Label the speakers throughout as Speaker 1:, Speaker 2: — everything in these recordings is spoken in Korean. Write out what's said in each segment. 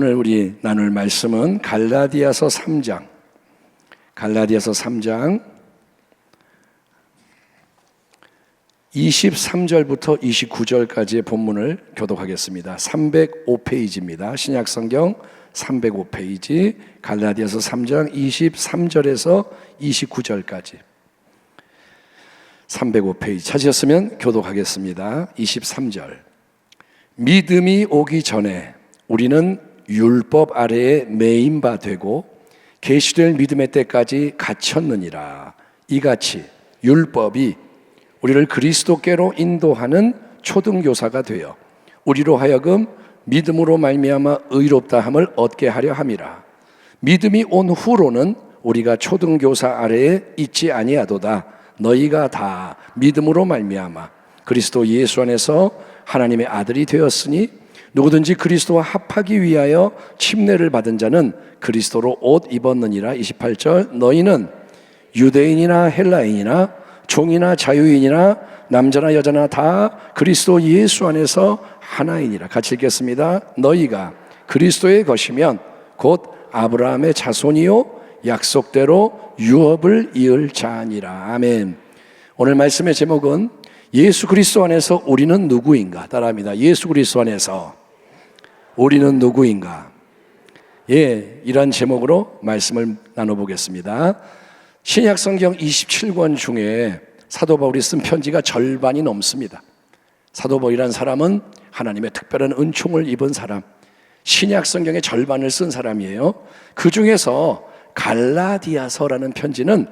Speaker 1: 오늘 우리 나눌 말씀은 갈라디아서 3장. 갈라디아서 3장 23절부터 29절까지의 본문을 교독하겠습니다. 305페이지입니다. 신약 성경 305페이지 갈라디아서 3장 23절에서 29절까지 305페이지 찾으셨으면 교독하겠습니다. 23절 믿음이 오기 전에 우리는 율법 아래에 매인 바 되고 계시될 믿음의 때까지 갇혔느니라. 이같이 율법이 우리를 그리스도께로 인도하는 초등교사가 되어 우리로 하여금 믿음으로 말미암아 의롭다 함을 얻게 하려 함이라. 믿음이 온 후로는 우리가 초등교사 아래에 있지 아니하도다. 너희가 다 믿음으로 말미암아 그리스도 예수 안에서 하나님의 아들이 되었으니 누구든지 그리스도와 합하기 위하여 침례를 받은 자는 그리스도로 옷 입었느니라. 28절 너희는 유대인이나 헬라인이나 종이나 자유인이나 남자나 여자나 다 그리스도 예수 안에서 하나이니라. 같이 읽겠습니다. 너희가 그리스도의 것이면 곧 아브라함의 자손이요 약속대로 유업을 이을 자니라. 아멘. 오늘 말씀의 제목은 예수 그리스도 안에서 우리는 누구인가 따라합니다 예수 그리스도 안에서 우리는 누구인가? 예, 이런 제목으로 말씀을 나눠보겠습니다. 신약 성경 27권 중에 사도 바울이 쓴 편지가 절반이 넘습니다. 사도 바울이란 사람은 하나님의 특별한 은총을 입은 사람, 신약 성경의 절반을 쓴 사람이에요. 그 중에서 갈라디아서라는 편지는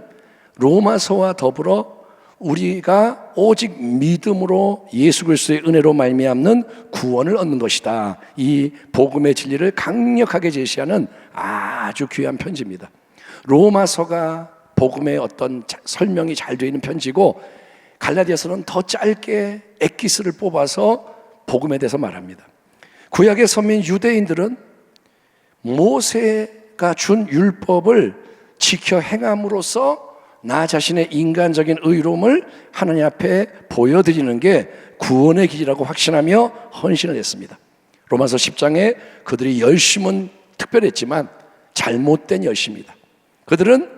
Speaker 1: 로마서와 더불어 우리가 오직 믿음으로 예수 그리스도의 은혜로 말미암는 구원을 얻는 것이다. 이 복음의 진리를 강력하게 제시하는 아주 귀한 편지입니다. 로마서가 복음의 어떤 설명이 잘 되어 있는 편지고 갈라디아서는 더 짧게 엑기스를 뽑아서 복음에 대해서 말합니다. 구약의 선민 유대인들은 모세가 준 율법을 지켜 행함으로써 나 자신의 인간적인 의로움을 하나님 앞에 보여드리는 게 구원의 길이라고 확신하며 헌신을 했습니다. 로마서 10장에 그들이 열심은 특별했지만 잘못된 열심이다. 그들은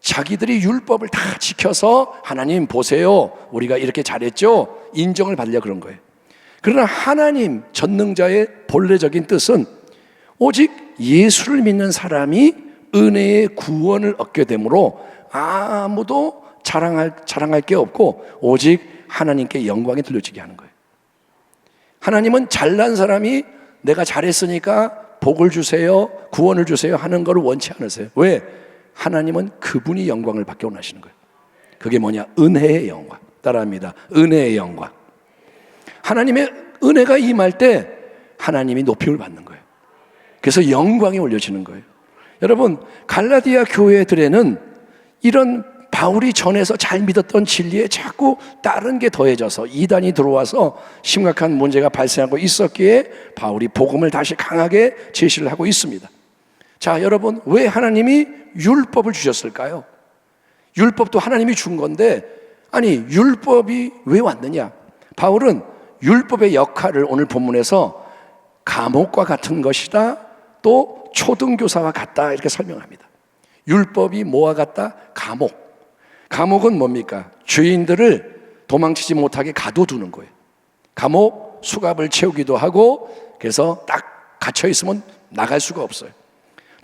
Speaker 1: 자기들이 율법을 다 지켜서 하나님 보세요. 우리가 이렇게 잘했죠. 인정을 받으려 그런 거예요. 그러나 하나님 전능자의 본래적인 뜻은 오직 예수를 믿는 사람이 은혜의 구원을 얻게 되므로 아무도 자랑할, 자랑할 게 없고 오직 하나님께 영광이 들려지게 하는 거예요. 하나님은 잘난 사람이 내가 잘했으니까 복을 주세요, 구원을 주세요 하는 것을 원치 않으세요. 왜? 하나님은 그분이 영광을 받게 원하시는 거예요. 그게 뭐냐? 은혜의 영광. 따라합니다. 은혜의 영광. 하나님의 은혜가 임할 때 하나님이 높임을 받는 거예요. 그래서 영광이 올려지는 거예요. 여러분, 갈라디아 교회들에는 이런 바울이 전에서 잘 믿었던 진리에 자꾸 다른 게 더해져서 이단이 들어와서 심각한 문제가 발생하고 있었기에 바울이 복음을 다시 강하게 제시를 하고 있습니다. 자, 여러분, 왜 하나님이 율법을 주셨을까요? 율법도 하나님이 준 건데, 아니, 율법이 왜 왔느냐? 바울은 율법의 역할을 오늘 본문에서 감옥과 같은 것이다, 또 초등교사와 같다, 이렇게 설명합니다. 율법이 뭐와 같다? 감옥. 감옥은 뭡니까? 죄인들을 도망치지 못하게 가둬두는 거예요. 감옥 수갑을 채우기도 하고 그래서 딱 갇혀 있으면 나갈 수가 없어요.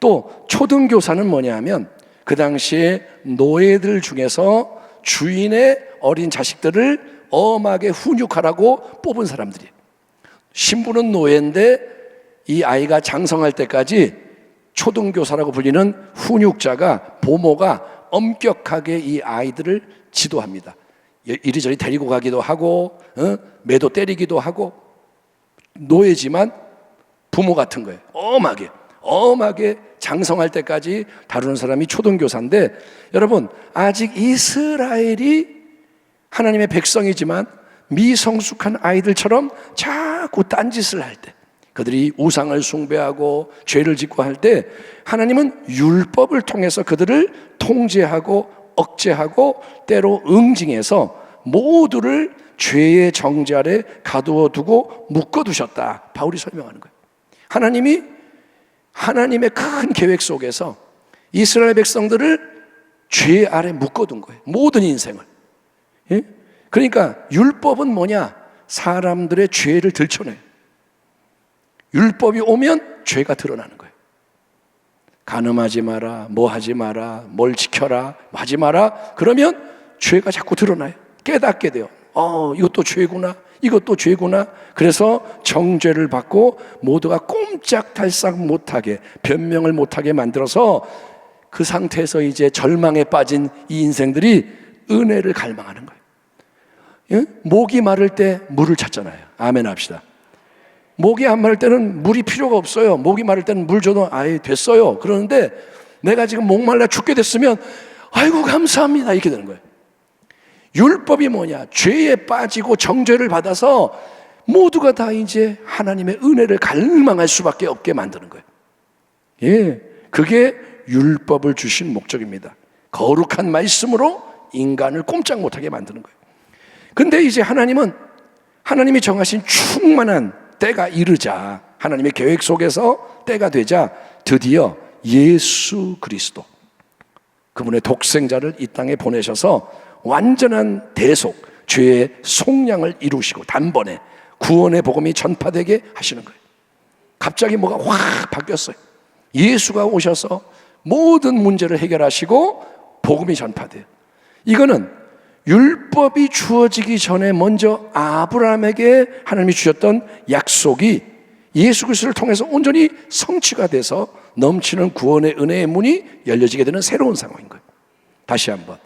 Speaker 1: 또 초등교사는 뭐냐 하면 그 당시에 노예들 중에서 주인의 어린 자식들을 엄하게 훈육하라고 뽑은 사람들이에요. 신부는 노예인데 이 아이가 장성할 때까지 초등교사라고 불리는 훈육자가 보모가 엄격하게 이 아이들을 지도합니다. 이리저리 데리고 가기도 하고 어? 매도 때리기도 하고 노예지만 부모 같은 거예요. 엄하게 엄하게 장성할 때까지 다루는 사람이 초등교사인데 여러분 아직 이스라엘이 하나님의 백성이지만 미성숙한 아이들처럼 자꾸 딴짓을 할 때 그들이 우상을 숭배하고 죄를 짓고 할 때 하나님은 율법을 통해서 그들을 통제하고 억제하고 때로 응징해서 모두를 죄의 정지 아래 가두어 두고 묶어 두셨다. 바울이 설명하는 거예요. 하나님이 하나님의 큰 계획 속에서 이스라엘 백성들을 죄 아래 묶어 둔 거예요. 모든 인생을. 예? 그러니까 율법은 뭐냐? 사람들의 죄를 들춰내요. 율법이 오면 죄가 드러나는 거예요. 간음하지 마라, 뭐 하지 마라, 뭘 지켜라, 뭐 하지 마라. 그러면 죄가 자꾸 드러나요. 깨닫게 돼요. 어, 이것도 죄구나. 이것도 죄구나. 그래서 정죄를 받고 모두가 꼼짝달싹 못하게 변명을 못하게 만들어서 그 상태에서 이제 절망에 빠진 이 인생들이 은혜를 갈망하는 거예요. 예? 목이 마를 때 물을 찾잖아요. 아멘 합시다. 목이 안 마를 때는 물이 필요가 없어요. 목이 마를 때는 물 줘도 아예 됐어요. 그러는데 내가 지금 목 말라 죽게 됐으면 아이고 감사합니다 이렇게 되는 거예요. 율법이 뭐냐? 죄에 빠지고 정죄를 받아서 모두가 다 이제 하나님의 은혜를 갈망할 수밖에 없게 만드는 거예요. 예, 그게 율법을 주신 목적입니다. 거룩한 말씀으로 인간을 꼼짝 못하게 만드는 거예요. 근데 이제 하나님은 하나님이 정하신 충만한 때가 이르자 하나님의 계획 속에서 때가 되자 드디어 예수 그리스도 그분의 독생자를 이 땅에 보내셔서 완전한 대속 죄의 속량을 이루시고 단번에 구원의 복음이 전파되게 하시는 거예요. 갑자기 뭐가 확 바뀌었어요. 예수가 오셔서 모든 문제를 해결하시고 복음이 전파돼요. 이거는 율법이 주어지기 전에 먼저 아브라함에게 하나님이 주셨던 약속이 예수 그리스도를 통해서 온전히 성취가 돼서 넘치는 구원의 은혜의 문이 열려지게 되는 새로운 상황인 거예요. 다시 한번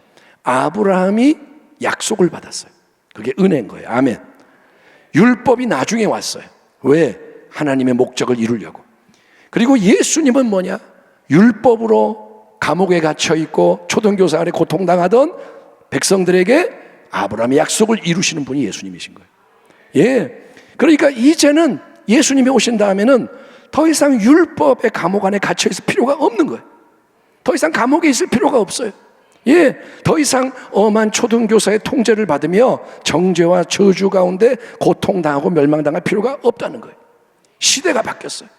Speaker 1: 아브라함이 약속을 받았어요. 그게 은혜인 거예요. 아멘. 율법이 나중에 왔어요. 왜? 하나님의 목적을 이루려고. 그리고 예수님은 뭐냐? 율법으로 감옥에 갇혀 있고 초등교사 아래 고통당하던 백성들에게 아브라함의 약속을 이루시는 분이 예수님이신 거예요. 예. 그러니까 이제는 예수님이 오신 다음에는 더 이상 율법의 감옥 안에 갇혀 있을 필요가 없는 거예요. 더 이상 감옥에 있을 필요가 없어요. 예, 더 이상 엄한 초등교사의 통제를 받으며 정죄와 저주 가운데 고통당하고 멸망당할 필요가 없다는 거예요. 시대가 바뀌었어요.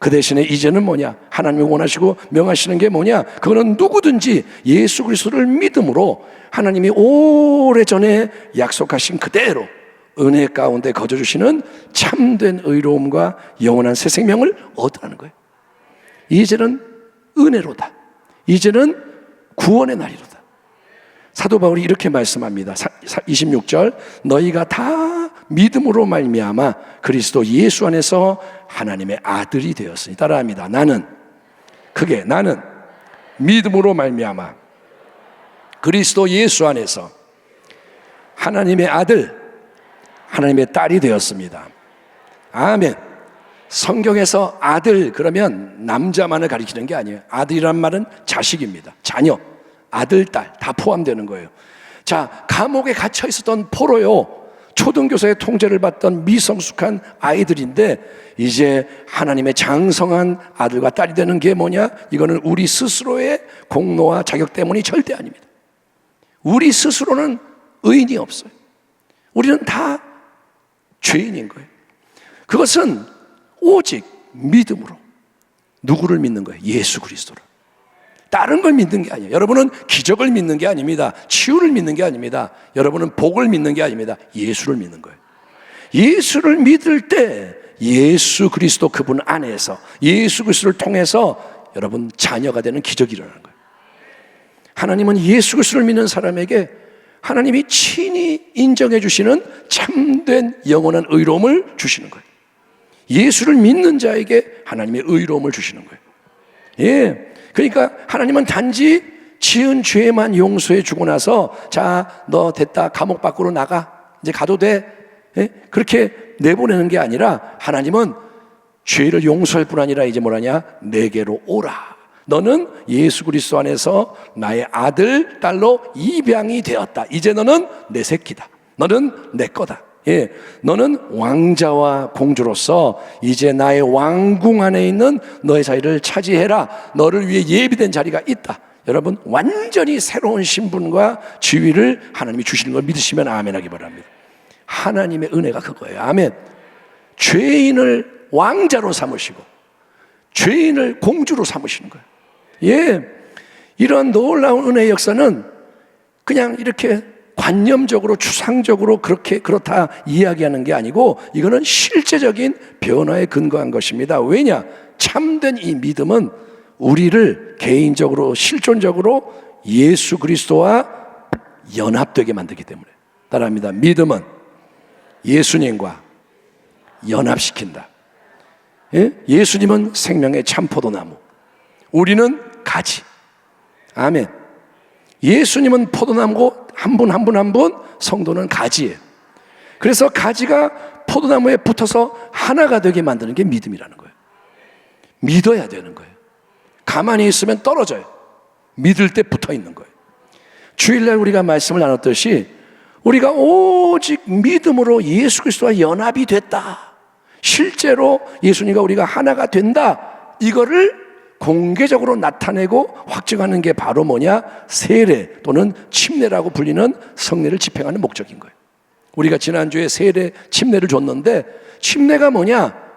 Speaker 1: 그 대신에 이제는 뭐냐? 하나님이 원하시고 명하시는 게 뭐냐? 그거는 누구든지 예수 그리스도를 믿음으로 하나님이 오래전에 약속하신 그대로 은혜 가운데 거저 주시는 참된 의로움과 영원한 새 생명을 얻으라는 거예요. 이제는 은혜로다. 이제는 구원의 날이로다. 사도 바울이 이렇게 말씀합니다. 26절 너희가 다 믿음으로 말미암아 그리스도 예수 안에서 하나님의 아들이 되었으니 따라합니다. 나는 그게 나는 믿음으로 말미암아 그리스도 예수 안에서 하나님의 아들 하나님의 딸이 되었습니다. 아멘. 성경에서 아들 그러면 남자만을 가리키는 게 아니에요. 아들이란 말은 자식입니다. 자녀, 아들, 딸 다 포함되는 거예요. 자, 감옥에 갇혀 있었던 포로요. 초등교사의 통제를 받던 미성숙한 아이들인데 이제 하나님의 장성한 아들과 딸이 되는 게 뭐냐? 이거는 우리 스스로의 공로와 자격 때문이 절대 아닙니다. 우리 스스로는 의인이 없어요. 우리는 다 죄인인 거예요. 그것은 오직 믿음으로 누구를 믿는 거예요? 예수 그리스도를. 다른 걸 믿는 게 아니에요. 여러분은 기적을 믿는 게 아닙니다. 치유를 믿는 게 아닙니다. 여러분은 복을 믿는 게 아닙니다. 예수를 믿는 거예요. 예수를 믿을 때 예수 그리스도 그분 안에서 예수 그리스도를 통해서 여러분 자녀가 되는 기적이 일어나는 거예요. 하나님은 예수 그리스도를 믿는 사람에게 하나님이 친히 인정해 주시는 참된 영원한 의로움을 주시는 거예요. 예수를 믿는 자에게 하나님의 의로움을 주시는 거예요. 예. 그러니까 하나님은 단지 지은 죄만 용서해 주고 나서 자, 너 됐다. 감옥 밖으로 나가. 이제 가도 돼. 예? 그렇게 내보내는 게 아니라 하나님은 죄를 용서할 뿐 아니라 이제 뭐라냐? 내게로 오라. 너는 예수 그리스도 안에서 나의 아들, 딸로 입양이 되었다. 이제 너는 내 새끼다. 너는 내 거다. 예, 너는 왕자와 공주로서 이제 나의 왕궁 안에 있는 너의 자리를 차지해라. 너를 위해 예비된 자리가 있다. 여러분, 완전히 새로운 신분과 지위를 하나님이 주시는 걸 믿으시면 아멘 하기 바랍니다. 하나님의 은혜가 그거예요. 아멘. 죄인을 왕자로 삼으시고 죄인을 공주로 삼으시는 거예요. 예. 이런 놀라운 은혜의 역사는 그냥 이렇게 관념적으로 추상적으로 그렇게 그렇다 이야기하는 게 아니고 이거는 실제적인 변화에 근거한 것입니다. 왜냐? 참된 이 믿음은 우리를 개인적으로 실존적으로 예수 그리스도와 연합되게 만들기 때문에 따라합니다. 믿음은 예수님과 연합시킨다. 예? 예수님은 생명의 참포도나무. 우리는 가지. 아멘. 예수님은 포도나무고 한 분 한 분 한 분 성도는 가지예요. 그래서 가지가 포도나무에 붙어서 하나가 되게 만드는 게 믿음이라는 거예요. 믿어야 되는 거예요. 가만히 있으면 떨어져요. 믿을 때 붙어 있는 거예요. 주일날 우리가 말씀을 나눴듯이 우리가 오직 믿음으로 예수 그리스도와 연합이 됐다. 실제로 예수님과 우리가 하나가 된다. 이거를 공개적으로 나타내고 확증하는 게 바로 뭐냐? 세례 또는 침례라고 불리는 성례를 집행하는 목적인 거예요. 우리가 지난주에 세례 침례를 줬는데 침례가 뭐냐?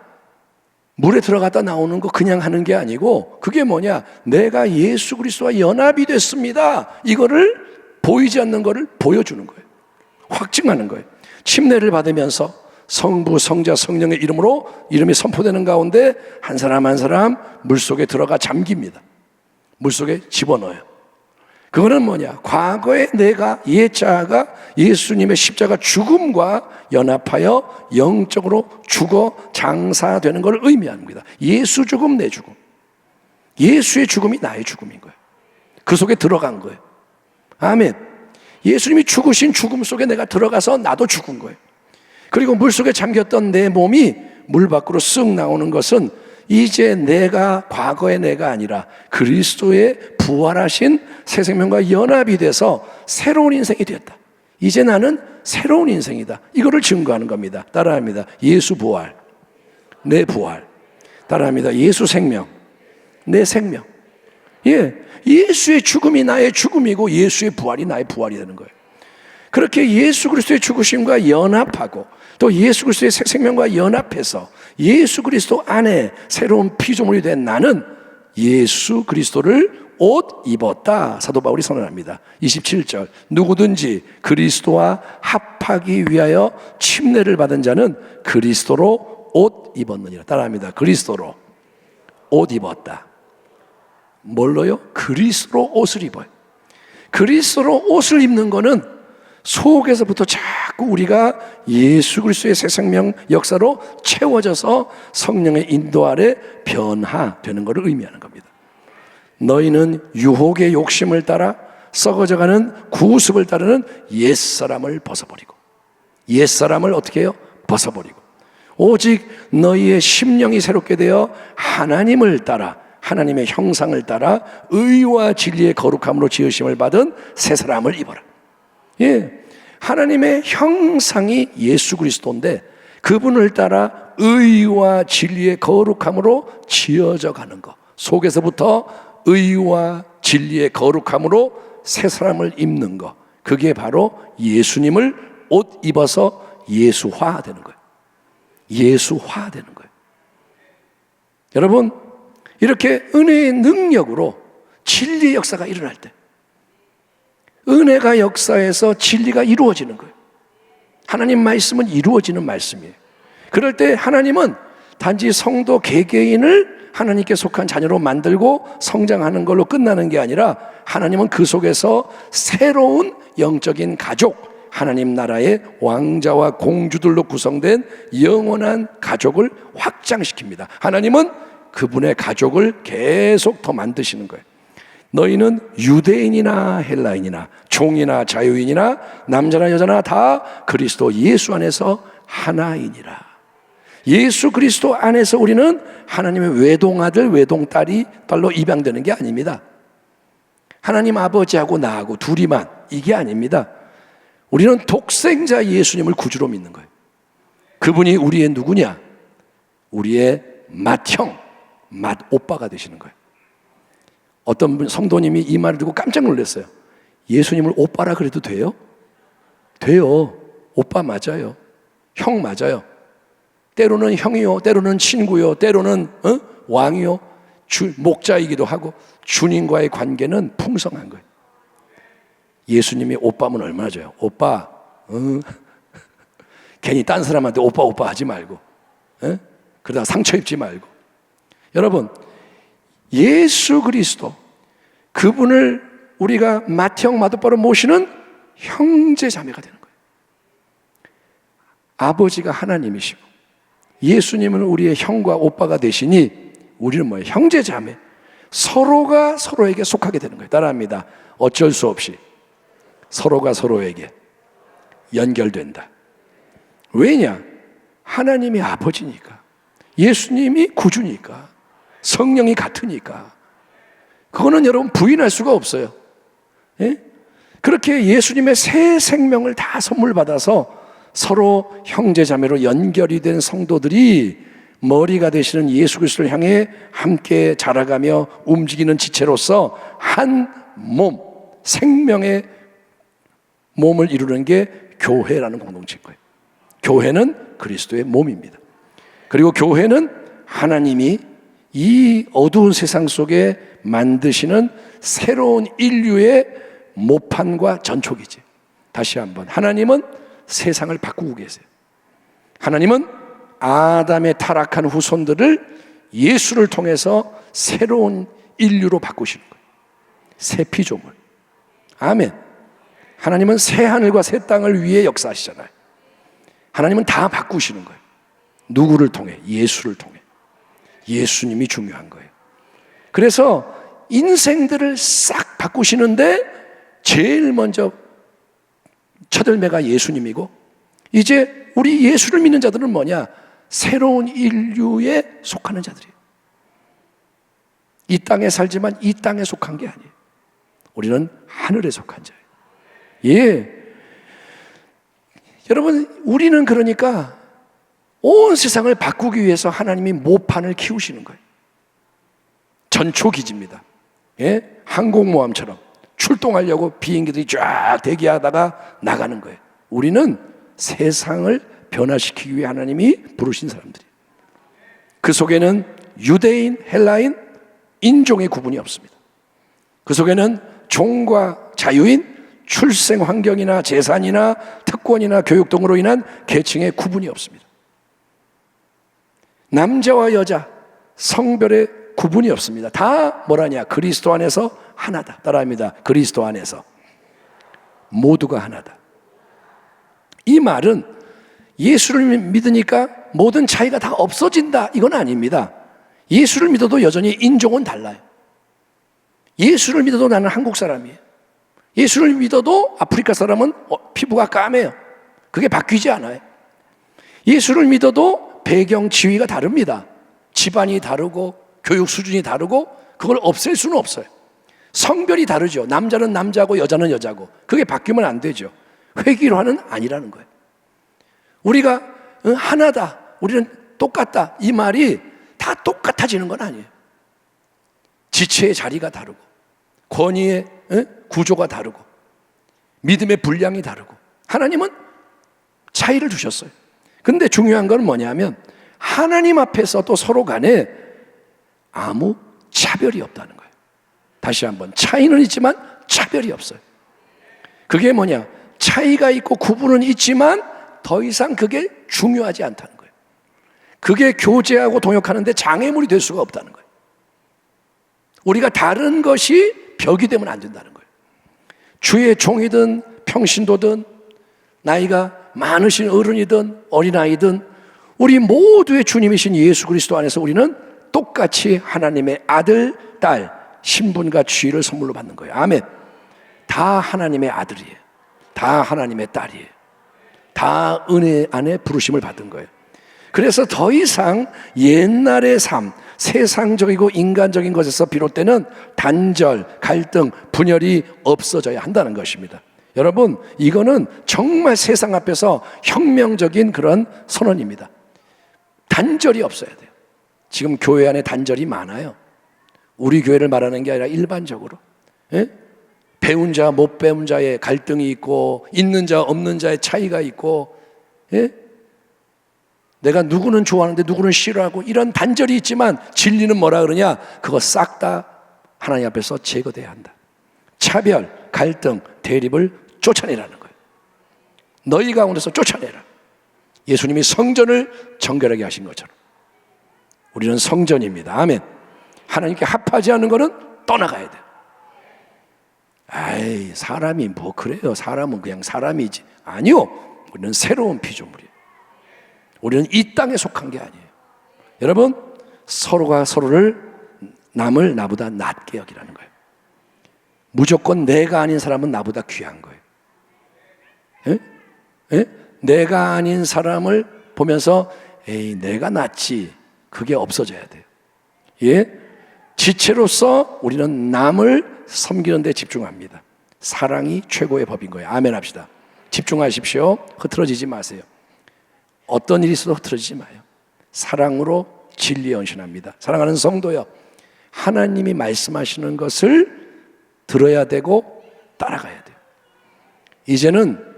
Speaker 1: 물에 들어갔다 나오는 거 그냥 하는 게 아니고 그게 뭐냐? 내가 예수 그리스도와 연합이 됐습니다. 이거를 보이지 않는 거를 보여주는 거예요. 확증하는 거예요. 침례를 받으면서 성부, 성자, 성령의 이름으로 이름이 선포되는 가운데 한 사람 한 사람 물 속에 들어가 잠깁니다. 물 속에 집어넣어요. 그거는 뭐냐? 과거에 내가 예자가 예수님의 십자가 죽음과 연합하여 영적으로 죽어 장사되는 것을 의미합니다. 예수 죽음, 내 죽음. 예수의 죽음이 나의 죽음인 거예요. 그 속에 들어간 거예요. 아멘. 예수님이 죽으신 죽음 속에 내가 들어가서 나도 죽은 거예요. 그리고 물 속에 잠겼던 내 몸이 물 밖으로 쓱 나오는 것은 이제 내가 과거의 내가 아니라 그리스도의 부활하신 새 생명과 연합이 돼서 새로운 인생이 되었다. 이제 나는 새로운 인생이다. 이거를 증거하는 겁니다. 따라합니다. 예수 부활. 내 부활. 따라합니다. 예수 생명. 내 생명. 예. 예수의 죽음이 나의 죽음이고 예수의 부활이 나의 부활이 되는 거예요. 그렇게 예수 그리스도의 죽으심과 연합하고 또 예수 그리스도의 새 생명과 연합해서 예수 그리스도 안에 새로운 피조물이 된 나는 예수 그리스도를 옷 입었다. 사도 바울이 선언합니다. 27절. 누구든지 그리스도와 합하기 위하여 침례를 받은 자는 그리스도로 옷 입었느니라. 따라합니다. 그리스도로 옷 입었다. 뭘로요? 그리스도로 옷을 입어요. 그리스도로 옷을 입는 거는 속에서부터 자꾸 우리가 예수 그리스도의 새 생명 역사로 채워져서 성령의 인도 아래 변화되는 것을 의미하는 겁니다. 너희는 유혹의 욕심을 따라 썩어져가는 구습을 따르는 옛사람을 벗어버리고 옛사람을 어떻게 해요? 벗어버리고 오직 너희의 심령이 새롭게 되어 하나님을 따라 하나님의 형상을 따라 의와 진리의 거룩함으로 지으심을 받은 새 사람을 입어라. 예. 하나님의 형상이 예수 그리스도인데 그분을 따라 의와 진리의 거룩함으로 지어져 가는 것. 속에서부터 의와 진리의 거룩함으로 새 사람을 입는 것. 그게 바로 예수님을 옷 입어서 예수화 되는 거예요. 예수화 되는 거예요. 여러분, 이렇게 은혜의 능력으로 진리의 역사가 일어날 때, 은혜가 역사에서 진리가 이루어지는 거예요. 하나님 말씀은 이루어지는 말씀이에요. 그럴 때 하나님은 단지 성도 개개인을 하나님께 속한 자녀로 만들고 성장하는 걸로 끝나는 게 아니라 하나님은 그 속에서 새로운 영적인 가족, 하나님 나라의 왕자와 공주들로 구성된 영원한 가족을 확장시킵니다. 하나님은 그분의 가족을 계속 더 만드시는 거예요. 너희는 유대인이나 헬라인이나 종이나 자유인이나 남자나 여자나 다 그리스도 예수 안에서 하나이니라. 예수 그리스도 안에서 우리는 하나님의 외동아들, 외동딸이 딸로 입양되는 게 아닙니다. 하나님 아버지하고 나하고 둘이만 이게 아닙니다. 우리는 독생자 예수님을 구주로 믿는 거예요. 그분이 우리의 누구냐? 우리의 맏형, 맏오빠가 되시는 거예요. 어떤 분 성도님이 이 말을 듣고 깜짝 놀랐어요. 예수님을 오빠라 그래도 돼요? 돼요. 오빠 맞아요. 형 맞아요. 때로는 형이요, 때로는 친구요, 때로는 어? 왕이요 주, 목자이기도 하고 주님과의 관계는 풍성한 거예요. 예수님이 오빠면 얼마나 줘요? 오빠, 어? 괜히 딴 사람한테 오빠 오빠 하지 말고, 어? 그러다 상처 입지 말고. 여러분, 예수 그리스도 그분을 우리가 마티형 마두바로 모시는 형제 자매가 되는 거예요. 아버지가 하나님이시고 예수님은 우리의 형과 오빠가 되시니 우리는 뭐예요? 형제 자매. 서로가 서로에게 속하게 되는 거예요. 따라합니다. 어쩔 수 없이 서로가 서로에게 연결된다. 왜냐? 하나님이 아버지니까. 예수님이 구주니까. 성령이 같으니까. 그거는 여러분 부인할 수가 없어요. 예? 그렇게 예수님의 새 생명을 다 선물 받아서 서로 형제 자매로 연결이 된 성도들이 머리가 되시는 예수 그리스도를 향해 함께 자라가며 움직이는 지체로서 한 몸, 생명의 몸을 이루는 게 교회라는 공동체인 거예요. 교회는 그리스도의 몸입니다. 그리고 교회는 하나님이 이 어두운 세상 속에 만드시는 새로운 인류의 모판과 전촉이지. 다시 한번. 하나님은 세상을 바꾸고 계세요. 하나님은 아담의 타락한 후손들을 예수를 통해서 새로운 인류로 바꾸시는 거예요. 새 피조물. 아멘. 하나님은 새 하늘과 새 땅을 위해 역사하시잖아요. 하나님은 다 바꾸시는 거예요. 누구를 통해? 예수를 통해. 예수님이 중요한 거예요. 그래서 인생들을 싹 바꾸시는데 제일 먼저 첫열매가 예수님이고 이제 우리 예수를 믿는 자들은 뭐냐? 새로운 인류에 속하는 자들이에요. 이 땅에 살지만 이 땅에 속한 게 아니에요. 우리는 하늘에 속한 자예요. 예. 여러분, 우리는 그러니까 온 세상을 바꾸기 위해서 하나님이 모판을 키우시는 거예요. 전초기지입니다. 예? 항공모함처럼 출동하려고 비행기들이 쫙 대기하다가 나가는 거예요. 우리는 세상을 변화시키기 위해 하나님이 부르신 사람들이. 그 속에는 유대인, 헬라인, 인종의 구분이 없습니다. 그 속에는 종과 자유인, 출생 환경이나 재산이나 특권이나 교육 등으로 인한 계층의 구분이 없습니다. 남자와 여자, 성별의 구분이 없습니다. 다 뭐라냐? 그리스도 안에서 하나다. 따라합니다. 그리스도 안에서. 모두가 하나다. 이 말은 예수를 믿으니까 모든 차이가 다 없어진다. 이건 아닙니다. 예수를 믿어도 여전히 인종은 달라요. 예수를 믿어도 나는 한국 사람이에요. 예수를 믿어도 아프리카 사람은 어, 피부가 까매요. 그게 바뀌지 않아요. 예수를 믿어도 배경 지위가 다릅니다. 집안이 다르고 교육 수준이 다르고 그걸 없앨 수는 없어요. 성별이 다르죠. 남자는 남자고 여자는 여자고 그게 바뀌면 안 되죠. 회귀로하는 아니라는 거예요. 우리가 하나다. 우리는 똑같다. 이 말이 다 똑같아지는 건 아니에요. 지체의 자리가 다르고 권위의 구조가 다르고 믿음의 분량이 다르고 하나님은 차이를 두셨어요. 근데 중요한 건 뭐냐면 하나님 앞에서 또 서로 간에 아무 차별이 없다는 거예요. 다시 한번 차이는 있지만 차별이 없어요. 그게 뭐냐? 차이가 있고 구분은 있지만 더 이상 그게 중요하지 않다는 거예요. 그게 교제하고 동역하는데 장애물이 될 수가 없다는 거예요. 우리가 다른 것이 벽이 되면 안 된다는 거예요. 주의 종이든 평신도든 나이가 많으신 어른이든 어린아이든 우리 모두의 주님이신 예수 그리스도 안에서 우리는 똑같이 하나님의 아들, 딸, 신분과 지위를 선물로 받는 거예요. 아멘. 다 하나님의 아들이에요. 다 하나님의 딸이에요. 다 은혜 안에 부르심을 받은 거예요. 그래서 더 이상 옛날의 삶, 세상적이고 인간적인 것에서 비롯되는 단절, 갈등, 분열이 없어져야 한다는 것입니다. 여러분, 이거는 정말 세상 앞에서 혁명적인 그런 선언입니다. 단절이 없어야 돼요. 지금 교회 안에 단절이 많아요. 우리 교회를 말하는 게 아니라 일반적으로. 예? 배운 자, 못 배운 자의 갈등이 있고, 있는 자, 없는 자의 차이가 있고, 예? 내가 누구는 좋아하는데 누구는 싫어하고 이런 단절이 있지만 진리는 뭐라 그러냐? 그거 싹 다 하나님 앞에서 제거돼야 한다. 차별, 갈등, 대립을 쫓아내라는 거예요. 너희 가운데서 쫓아내라. 예수님이 성전을 정결하게 하신 것처럼. 우리는 성전입니다. 아멘. 하나님께 합하지 않는 것은 떠나가야 돼. 아이, 사람이 뭐 그래요. 사람은 그냥 사람이지. 아니요. 우리는 새로운 피조물이에요. 우리는 이 땅에 속한 게 아니에요. 여러분, 서로가 서로를 남을 나보다 낮게 여기라는 거예요. 무조건 내가 아닌 사람은 나보다 귀한 거예요. 예? 예? 내가 아닌 사람을 보면서 에이, 내가 낫지. 그게 없어져야 돼요. 예? 지체로서 우리는 남을 섬기는 데 집중합니다. 사랑이 최고의 법인 거예요. 아멘 합시다. 집중하십시오. 흐트러지지 마세요. 어떤 일이 있어도 흐트러지지 마요. 사랑으로 진리에 헌신합니다. 사랑하는 성도여. 하나님이 말씀하시는 것을 들어야 되고 따라가야 돼요. 이제는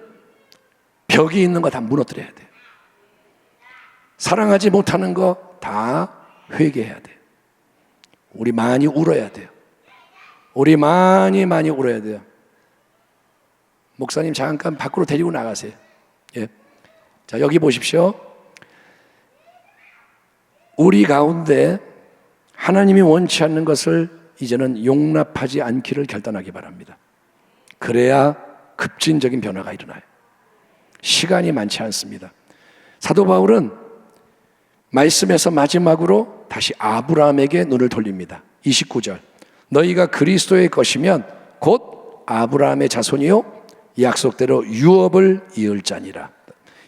Speaker 1: 벽이 있는 거 다 무너뜨려야 돼요. 사랑하지 못하는 거 다 회개해야 돼요. 우리 많이 울어야 돼요. 우리 많이 많이 울어야 돼요. 목사님 잠깐 밖으로 데리고 나가세요. 예. 자, 여기 보십시오. 우리 가운데 하나님이 원치 않는 것을 이제는 용납하지 않기를 결단하기 바랍니다. 그래야 급진적인 변화가 일어나요. 시간이 많지 않습니다. 사도 바울은 말씀에서 마지막으로 다시 아브라함에게 눈을 돌립니다. 29절. 너희가 그리스도의 것이면 곧 아브라함의 자손이요 약속대로 유업을 이을 자니라.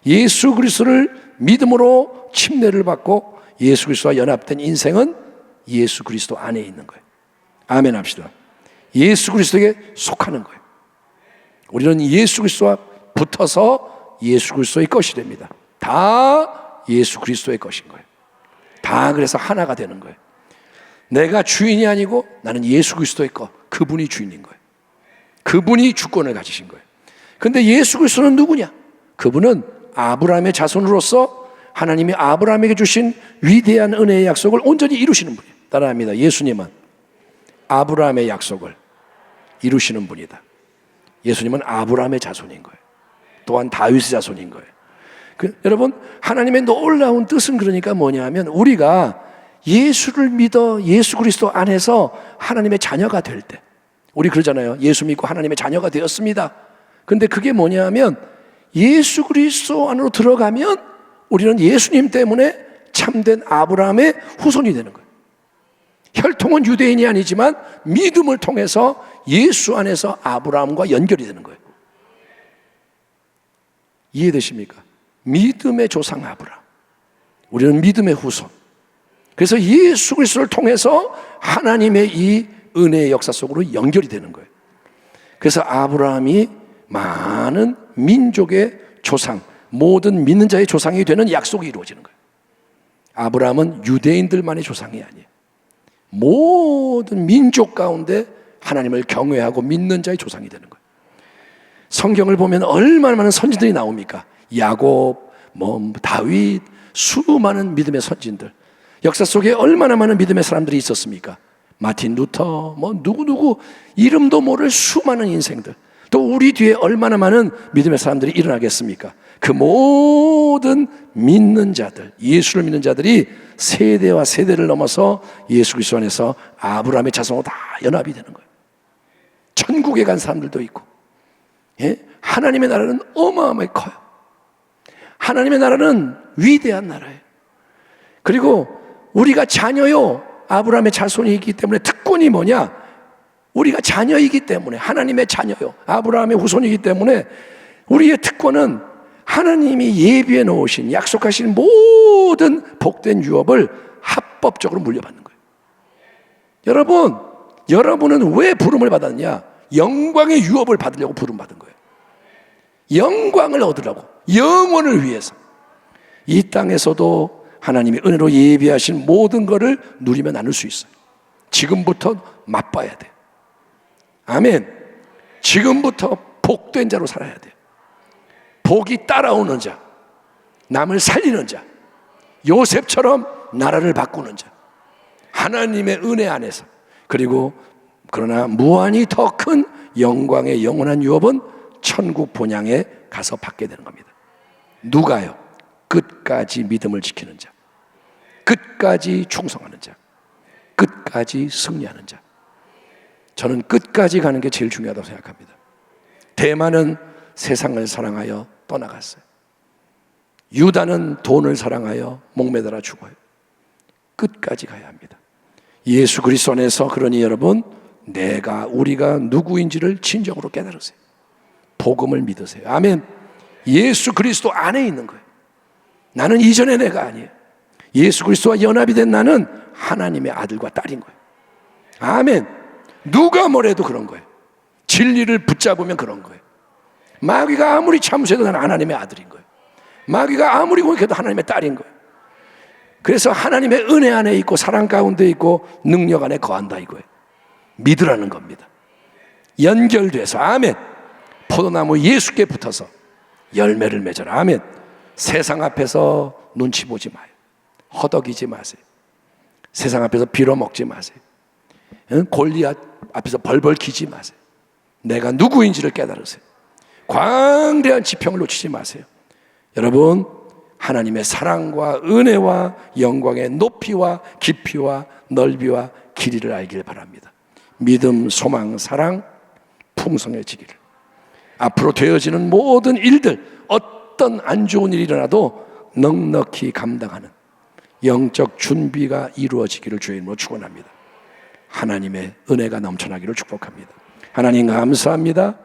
Speaker 1: 예수 그리스도를 믿음으로 침례를 받고 예수 그리스도와 연합된 인생은 예수 그리스도 안에 있는 거예요. 아멘 합시다. 예수 그리스도에게 속하는 거예요. 우리는 예수 그리스도와 붙어서 예수 그리스도의 것이 됩니다. 다 예수 그리스도의 것인 거예요. 다 그래서 하나가 되는 거예요. 내가 주인이 아니고 나는 예수 그리스도의 것, 그분이 주인인 거예요. 그분이 주권을 가지신 거예요. 근데 예수 그리스도는 누구냐? 그분은 아브라함의 자손으로서 하나님이 아브라함에게 주신 위대한 은혜의 약속을 온전히 이루시는 분이에요. 따라합니다. 예수님은 아브라함의 약속을 이루시는 분이다. 예수님은 아브라함의 자손인 거예요. 또한 다윗의 자손인 거예요. 그, 여러분 하나님의 놀라운 뜻은 그러니까 뭐냐면 우리가 예수를 믿어 예수 그리스도 안에서 하나님의 자녀가 될 때 우리 그러잖아요. 예수 믿고 하나님의 자녀가 되었습니다. 근데 그게 뭐냐면 예수 그리스도 안으로 들어가면 우리는 예수님 때문에 참된 아브라함의 후손이 되는 거예요. 혈통은 유대인이 아니지만 믿음을 통해서 예수 안에서 아브라함과 연결이 되는 거예요. 이해되십니까? 믿음의 조상 아브라. 우리는 믿음의 후손. 그래서 예수 그리스도를 통해서 하나님의 이 은혜의 역사 속으로 연결이 되는 거예요. 그래서 아브라함이 많은 민족의 조상, 모든 믿는 자의 조상이 되는 약속이 이루어지는 거예요. 아브라함은 유대인들만의 조상이 아니에요. 모든 민족 가운데 하나님을 경외하고 믿는 자의 조상이 되는 거예요. 성경을 보면 얼마나 많은 선지들이 나옵니까? 야곱, 뭐 다윗, 수많은 믿음의 선진들. 역사 속에 얼마나 많은 믿음의 사람들이 있었습니까? 마틴 루터, 뭐 누구누구 이름도 모를 수많은 인생들. 또 우리 뒤에 얼마나 많은 믿음의 사람들이 일어나겠습니까? 그 모든 믿는 자들, 예수를 믿는 자들이 세대와 세대를 넘어서 예수 그리스도 안에서 아브라함의 자손으로 다 연합이 되는 거예요. 천국에 간 사람들도 있고, 예? 하나님의 나라는 어마어마하게 커요. 하나님의 나라는 위대한 나라예요. 그리고 우리가 자녀요. 아브라함의 자손이기 때문에 특권이 뭐냐? 우리가 자녀이기 때문에 하나님의 자녀요. 아브라함의 후손이기 때문에 우리의 특권은 하나님이 예비해 놓으신 약속하신 모든 복된 유업을 합법적으로 물려받는 거예요. 여러분, 여러분은 왜 부름을 받았냐? 영광의 유업을 받으려고 부름 받은 거예요. 영광을 얻으라고 영원을 위해서 이 땅에서도 하나님이 은혜로 예비하신 모든 것을 누리며 나눌 수 있어요. 지금부터 맛봐야 돼. 아멘. 지금부터 복된 자로 살아야 돼. 복이 따라오는 자, 남을 살리는 자, 요셉처럼 나라를 바꾸는 자. 하나님의 은혜 안에서 그리고 그러나 무한히 더 큰 영광의 영원한 유업은 천국 본향에 가서 받게 되는 겁니다. 누가요? 끝까지 믿음을 지키는 자. 끝까지 충성하는 자. 끝까지 승리하는 자. 저는 끝까지 가는 게 제일 중요하다고 생각합니다. 대만은 세상을 사랑하여 떠나갔어요. 유다는 돈을 사랑하여 목매달아 죽어요. 끝까지 가야 합니다. 예수 그리스도 안에서 그러니 여러분 내가 우리가 누구인지를 진정으로 깨달으세요. 복음을 믿으세요. 아멘. 예수 그리스도 안에 있는 거예요. 나는 이전의 내가 아니에요. 예수 그리스도와 연합이 된 나는 하나님의 아들과 딸인 거예요. 아멘. 누가 뭐래도 그런 거예요. 진리를 붙잡으면 그런 거예요. 마귀가 아무리 참수해도 나는 하나님의 아들인 거예요. 마귀가 아무리 공격해도 하나님의 딸인 거예요. 그래서 하나님의 은혜 안에 있고 사랑 가운데 있고 능력 안에 거한다 이거예요. 믿으라는 겁니다. 연결돼서 아멘. 포도나무 예수께 붙어서 열매를 맺어라. 아멘. 세상 앞에서 눈치 보지 마요. 허덕이지 마세요. 세상 앞에서 빌어먹지 마세요. 응? 골리앗 앞에서 벌벌 기지 마세요. 내가 누구인지를 깨달으세요. 광대한 지평을 놓치지 마세요. 여러분, 하나님의 사랑과 은혜와 영광의 높이와 깊이와 넓이와 길이를 알길 바랍니다. 믿음, 소망, 사랑, 풍성해지기를. 앞으로 되어지는 모든 일들, 어떤 안 좋은 일이 일어나도 넉넉히 감당하는 영적 준비가 이루어지기를 주의 이름으로 축원합니다. 하나님의 은혜가 넘쳐나기를 축복합니다. 하나님 감사합니다.